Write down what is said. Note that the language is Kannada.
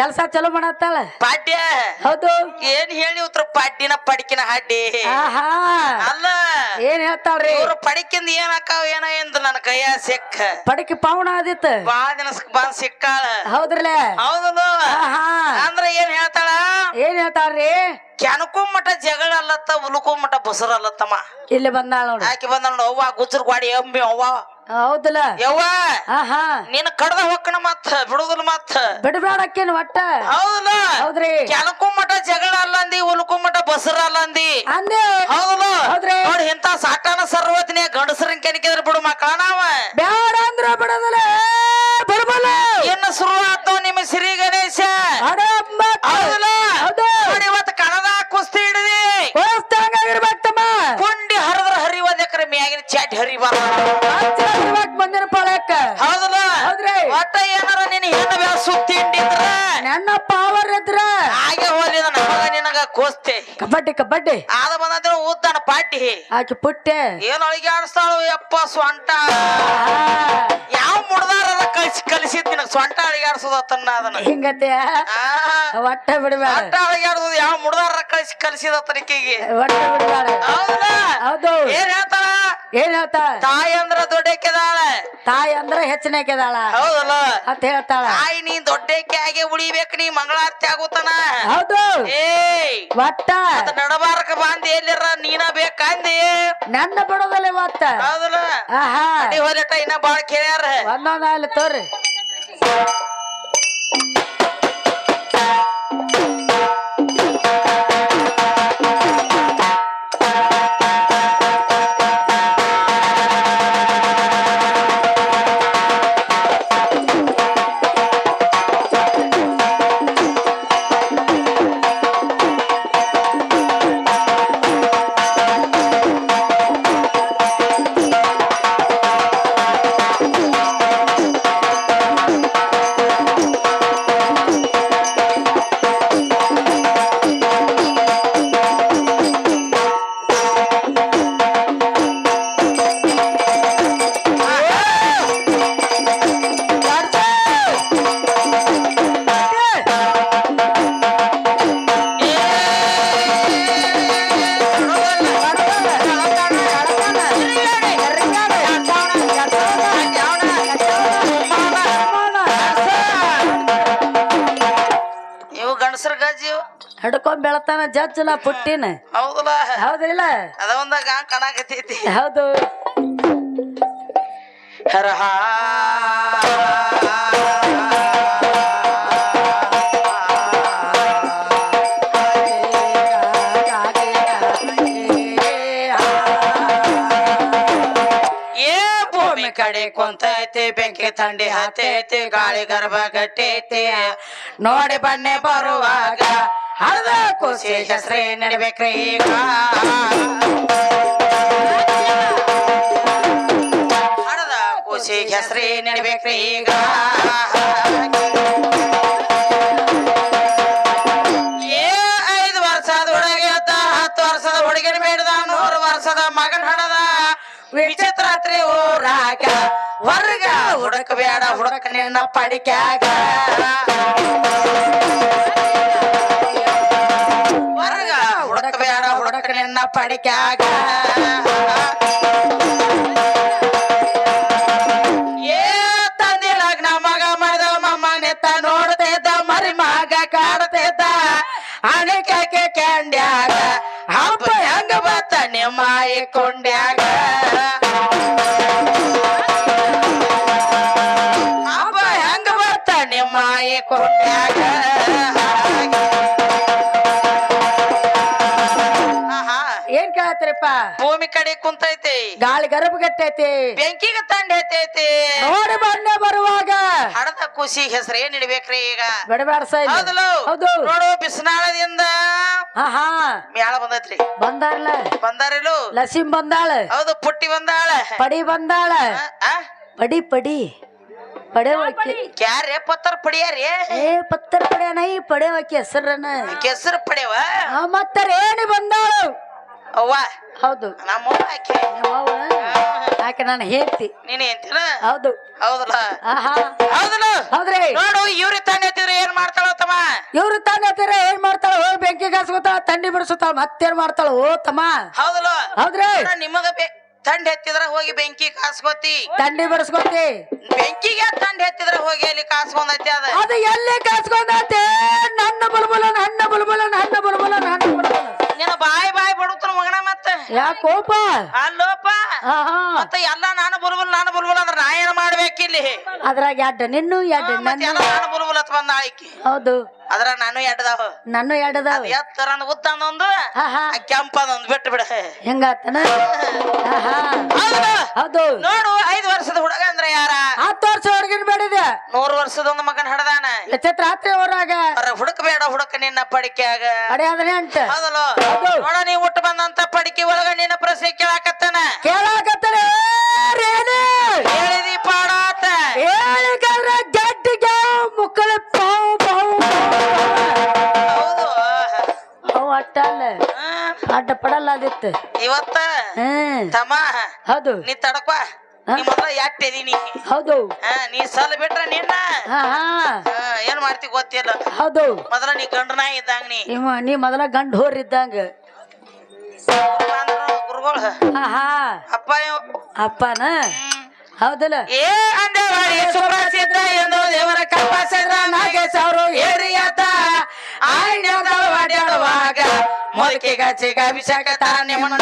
ಕೆಲಸ ಚಲೋ ಮಾಡತ್ತಾಳ? ಪಾಡ್ಯ? ಹೌದು. ಏನ್ ಹೇಳಿ ಉತ್ತರ ಪಾಡ್ಯನ ಪಡಿಕಿನ ಹಾಡಿ ಆಹಾ. ಅಲ್ಲ. ಏನ್ ಹೇಳ್ತಾಳ್ರಿ? ಇವ್ರ ಪಡಿಕಿಂದ ಏನ್ ಹಾಕಾವ ಏನ ಎಂದು ನನ್ನ ಕೈಯ ಸಿಕ್ಕ. ಪಡಕಿ ಪಾವಣ ಆದಿತ್ತ? ಬಾಳ ದಿನ ಬಂದ್ ಸಿಕ್ಕಾಳ. ಹೌದ್ರಲ್ಲ ಹೌದಲ್ಲ ಆಹಾ. ಅಂದ್ರ ಏನ್ ಹೇಳ್ತಾಳ? ಏನ್ ಹೇಳ್ತಾಳ್ರಿ? ಕೆನಕೂ ಮಠ ಜಗಳ ಅಲ್ಲತ್ತ ಉಲುಕೋ ಮಠ ಬಸರ ಅಲ್ಲತ್ತಮ್ಮ. ಇಲ್ಲಿ ಬಂದಾಳ ನೋಡಿ. ಆಕಿ ಬಂದಾಳ ನೋಡು ಅವ್ವ ಗುಜ್ರ ಗಾಡಿ ಎಂಬಿ ಅವ್ವ. ಹೌದಲ್ಲ? ಯವ್ವ ಆಹಾ. ನೀನ್ ಕಡ್ದ ಹೊಕ್ಕಣ ಮತ್ತ ಬಿಡುದಿಲ್ಲ ಮತ್ತ. ಬಿಡಬೇಡಕ್ಕೇನು ಒಟ್ಟ? ಹೌದಲ್ಲ? ಹೌದ್ರಿ. ಕೆನಕೂ ಮಠ ಜಗಳ ಅಲ್ಲಂದಿ ಉಲ್ಕು ಮಠ ಬಸರ ಅಲ್ಲಂದಿ ಅಂದೆ. ಹೌದಲ್ಲ? ಹೌದ್ರಿ. ನೋಡಿ ಇಂತ ಸಾಟಾನ ಸರ್ವತಿನೇ ಗಂಡಸರನ್ ಕೆನಕಿದ್ರೆ ಬಿಡು ಮಕ್ಕಳ ನಾವ. ಬೇಡ ಅಂದ್ರ ಬಿಡದಲ್ಲ ಬಿಡಬಲ್ಲ ಇನ್ನು ಶುರು ಆತು ನಿಮ್ಮ ಶ್ರೀ ಗಣೇಶ ಹೌದಲ್ಲ ಹೌದು ನೋಡಿ ಇವತ್ತು ಕಣದ ಕುಸ್ತಿ ಹಿಡಿದಿ ಇರ್ಬೇಕಮ್ಮ ಕುಂಡಿ ಹರಿದ್ರ ಹರಿ ಒಂದ್ ಎಕರೆ ಮ್ಯಾಗಿನ ಚಾಟ್ ಹರಿಬಾರ ಬಂದಿನ ಪಾಳ್ಯಕ್ಕ. ಹೌದಲ್ಲ? ಹೌದ್ರಿ. ಒಟ್ಟ ಏನಾರ ನಿನ್ ಹೆಣ್ಣು ಬ್ಯಾಳ ಸುತ್ತಿ ಹಿಂಡಿದ್ರ ನನ್ನ ಪಾವರ್ ಇದ್ರ. ಹಾಗೆ ಹೋಲಿದ ನಮಗ ನಿನಗ ಕೋಸ್ತೆ. ಕಬಡ್ಡಿ ಕಬಡ್ಡಿ. ಆದ ಬಂದ ಊದ್ದಾನ ಪಾಟಿ ಆಕೆ ಪುಟ್ಟೆ. ಏನ್ ಅಳಿಗೆ ಆಡಿಸ್ತಾಳು? ಯಪ್ಪ ಸ್ವಂಟ ಯಾವ ಮುಡ್ದಾರ ಕಳ್ಸಿ ಕಲಿಸಿದ್ ನಿನಗ ಸ್ವಂಟ ಅಳಿಗೆ ಆಡ್ಸೋದತ್ತನ್ನ ಅದನ್ನ? ಹಿಂಗತೆ ಒಟ್ಟ ಬಿಡಬೇಡ. ಅಷ್ಟ ಅಳಿಗೆ ಯಾವ ಮುಡ್ದಾರ ಕಳ್ಸಿ ಕಲಿಸಿದ ತನಿಖೆಗೆ ಒಟ್ಟ ಬಿಡಬೇಡ. ಹೌದಾ ಹೌದು. ಏನ್ ಹೇಳ್ತಾಳ? ಏನ್ ಹೇಳ್ತಾಳ? ತಾಯಿ ಅಂದ್ರ ದೊಡ್ಡಕ್ಕೆದಾಳ. ತಾಯಿ ಅಂದ್ರ ಹೆಚ್ಚಿನಕೆದಾಳ ಹೌದಲ್ಲ? ಅಂತ ಹೇಳ್ತಾಳ. ತಾಯಿ ನೀ ದೊಡ್ಡಕ್ಕೆ ಆಗಿ ಉಳಿಬೇಕು ನೀ ಮಂಗಳಾರತಿ ಆಗುತ್ತಾನ? ಹೌದು. ಏ ಒಟ್ಟ. ನಡಬಾರಕ ಬಂದಿ ಎಲ್ಲಿರ ನೀನ ಬೇಕಂದಿ ನನ್ನ ಬಿಡೋದಲ್ಲ ಒತ್ತ ಹೌದಲ್ಲ? ಆಹಾ. ಹೊಲಟ ಇನ್ನ ಬಾಳ ಕೇಳ್ಯಾರ ಒಂದೊಂದ್ ಅಲ್ಲಿ ತೋರಿ. ಇವು ಗಂಡಸರ ಗಜ್ಜಿ. ಹಿಡ್ಕೊಂಡ್ ಬೆಳತಾನ ಜಜ್ಜಲ ಪುಟ್ಟಿನ. ಹೌದಲ್ಲ? ಹೌದಿಲ್ಲ ಅದ ಒಂದಾಗ ಕಾಣಕತ್ತೈತಿ. ಹೌದು. ಹರಹ ಕಡೆ ಕುಂತೈತಿ, ಬೆಂಕಿ ಥಂಡಿ ಹತ್ತೈತಿ, ಗಾಳಿ ಗರ್ಭ ಗಟ್ಟೈತಿ ನೋಡಿ ಬನ್ನಿ ಬರುವಾಗ ಹಳದ ಖುಷಿ ಹೆಸ್ರೇ ನಡಿಬೇಕ್ರಿ ಈಗ. ಹಳದ ಖುಷಿ ಹೆಸ್ರೇ ನಡಿಬೇಕ್ರಿ ಈಗ. ವಿಚಿತ್ರಾತ್ರಿ ಊರಾಗ, ಹೊರಗ ಹುಡುಕ ಬೇಡ ಹುಡುಕ ನಿನ್ನ ಪಡಿಕ್ಯಾಗ. ಹೊರಗ ಹುಡುಕ ಬೇಡ ಹುಡುಕ ನಿನ್ನ ಪಡಿಕ್ಯಾಗ. ಏ ತಂದೆ ಲಗ್ನ ಮಗ ಮಾಡಿದ ಮಮ್ಮ ನೆತ್ತ ನೋಡ್ತಿದ್ದ, ಮರಿ ಮಗ ಕಾಡ್ತಿದ್ದ. ಅಣಿಕೆ ಕ್ಯಾಂಡ್ಯಾಗ ಹಬ್ಬ ಹೆಂಗ ಬತ್ತ ನಿಮ್ಮ ಕೊಂಡ್ಯಾಗ. ಕೊಂಡ್ಯಾಗ ಆಹಾ, ಏನ್ ಕೇಳತ್ರಿಪ್ಪ? ಭೂಮಿ ಕಡೆ ಕುಂತೈತಿ. ಗಾಳಿ ಗರಬ್ ಗಟ್ಟೈತಿ ಬೆಂಕಿಗೆ ತಂಡ ಐತೈತಿ ನೋಡಿ ಬಣ್ಣೆ ಬರುವಾಗ. ಹಡದ ಖುಷಿ ಹೆಸರು ಏನ್ ಇಡ್ಬೇಕ್ರಿ ಈಗ? ಬಿಡಬೇಡ ಹೌದಲ್ಲ? ಹೌದು. ನೋಡು ಬಿಸಿನಾಳದಿಂದ ಆಹಾ. ಮ್ಯಾಳ ಬಂದೈತ್ರಿ. ಬಂದಾರಲ್ಲ? ಬಂದಾರಿಲು ಲಸಿಂ ಬಂದಾಳ. ಹೌದು ಪುಟ್ಟಿ ಬಂದಾಳ. ಪಡಿ ಬಂದಾಳ? ಪಡಿ ಪಡಿ. ಪಡೆ ವಕ್ಕಿ ಕ್ಯಾರೆ ಪತ್ತರ ಪಡಿಯಾರಿ ಏ ಪತ್ತರ್ ಪಡೆಯನ? ಈ ಪಡೆ ವಕ್ಕಿ ಹೆಸರನ ಕೆಸರು ಪಡೆವ ಮತ್ತ ರೇಣಿ ಬಂದಾಳು ಅವ್ವ. ಹೌದು. ನಮ್ಮ ಆಕೆ. ಅವ್ವ ಆಕೆ ನಾನು ಹೇಳ್ತಿ ನೀನ್ ಏನ್ತಿಲ್ಲ ಹೌದು. ಹೌದಲ್ಲ? ಆಹಾ. ಹೌದಲ್ಲ? ಹೌದ್ರಿ. ನೋಡು ಇವ್ರಿ ತಾನೇ ಎತ್ತಿದ್ರೆ ಏನ್ ಮಾಡ್ತಾಳ ತಮ್ಮ? ಇವ್ರು ತಾನೇ ಹತ್ತಿರ ಏನ್ ಮಾಡ್ತಾಳ? ಹೋಗಿ ಬೆಂಕಿ ಕಾಸ್ಕೊತಾಳ ತಂಡಿ ಬಿಡಿಸುತ್ತಾಳ ಮತ್ತೇನ್ ಮಾಡ್ತಾಳ? ಓ ತಮ್ಮ. ಹೌದಲ್ಲ? ಹೌದ್ರಿ. ನೋಡು, ನಿಮಗ ಬೆ- ತಂಡ ಎತ್ತಿದ್ರ ಹೋಗಿ ಬೆಂಕಿ ಕಾಸ್ಕೋತಿ ತಂಡಿ ಬಿಡಿಸ್ಕೊತಿ. ಬೆಂಕಿಗೆ ತಂಡ ಎತ್ತಿದ್ರ ಹೋಗಿ ಅಲ್ಲಿ ಕಾಸ್ಕೊಂಡೈತಿ ಅದ. ಅದು ಎಲ್ಲಿ ಕಾಸ್ಕೊಂಡೈತೆ? ನನ್ನ ಬಲಬಲ ನನ್ನ ಬಲಬಲ ನನ್ನ ಬಲಬಲ ನನ್ನ ಬುಲ್ಬುಲ ನಿನ್ನ ಬಾಯಿ ಬಾಯಿ ಬಡುತ್ತನ ಮಗನ ಮತ್ತ? ಯಾಕೋಪ? ಅಲ್ಲೋಪ? ಮತ್ತೆ ಎಲ್ಲ ನಾನು ಬುಲ್ಬುಲ್ ನಾನು ಬುಲ್ಬುಲ್ ಅಂದ್ರ ನಾ ಏನ್ ಮಾಡ್ಬೇಕಿಲ್ಲಿ ಅದ್ರಾಗ ಎಡ್ಡ ನಿನ್ನು ಎಡ್ಡ ಮತ್ತೆ ನನ್ನ ನಾನು ಬುಲ್ಬುಲ್ ಅಂತ ಬಂದ ಆಯ್ಕೆ ಹೌದು. ಅದ್ರ ನಾನು ಎಡ್ದಾವ. ನನ್ನ ಎಡ್ಡದಾವ ಎತ್ತರ ಉದ್ದ ಒಂದು ಆಹಾ ಕೆಂಪದೊಂದು ಬಿಟ್ಟು ಬಿಡ ಹೆಂಗಾತನ? ಹೌದು. ನೋಡು ನೂರು ವರ್ಷದ ಒಂದು ಮಗನ್ ಹಡದಾನ. ರಾತ್ರಿ ಹೊರಾಗ ಹುಡುಕಬೇಡ ಹುಡುಕ ಬೇಡ ಹುಡುಕ ನಿನ್ನ ಪಡಿಕೆಯಾಗ ಆಗ ಅಂತ ಹೌದಲ್ಲ ನೋಡ ನೀ ಹುಟ್ಟು ಬಂದಂತ ಪಡಿಕೆ ಒಳಗ ನಿನ್ನ ಪ್ರಶ್ನೆ ಕೇಳಾಕತ್ತಾನ. ಕೇಳಾಕತ್ತಾನ. ಹೇಳಿದಿ ಪಾಡಾತ. ಹೇಳಿಕಂದ್ರೆ ಗಡ್ಡಿಗೆ ಮುಕ್ಕಳ ಪಾವು ಪಾವು ಹೌದು. ಅವು ಅಟ್ಟಲ್ಲ. ಅಡ್ಡ ಪಡಲ್ಲ ಅದಿತ್ತು ಇವತ್ತ ಹ್ಮ್ ತಮ್ಮ ಹೌದು. ನೀ ತಡಕ್ವ ನೀ ಮೊದಲ ಎಟ್ಟಿದೀನಿ ಹೌದು. ಹಾ ನೀ ಸಲ್ ಬಿಟ್ರ ನಿನ್ನ? ಹಾ ಹಾ. ಹಾ, ಏನ್ ಮಾಡ್ತಿ ಗೊತ್ತಿಲ್ಲ. ಹೌದು. ಮೊದಲ ನೀ ಗಂಡನ ಇದ್ದಂಗ ನೀ. ಇವ ನೀ ಮೊದಲ ಗಂಡ ಹೋರಿದ್ದಂಗ ಅಂದ್ರು ಗುರುಗಳು ಹಾ. ಹಾ ಅಪ್ಪ ಇವ್- ಅಪ್ಪನ? ಹ್ಮ್. ಹೌದಲ್ಲ. ಏ ಅಂದೇವಾಡಿ ಸುಪ್ರಸಿದ್ಧ ಎಂದು ದೇವರ ಕಪ್ಪಸಿದ್ರ ನಾಗೇಶ್ ಅವರು ಏರಿಯತ ಆಯ್ನದ ಒಡ್ಯಾಡುವಾಗ ಮೊದಲಿಗೆ ಗಚ್ಚಿಗೆ ಅಭಿಷೇಕ ತರ ನಿಮ್ಮನ್ನ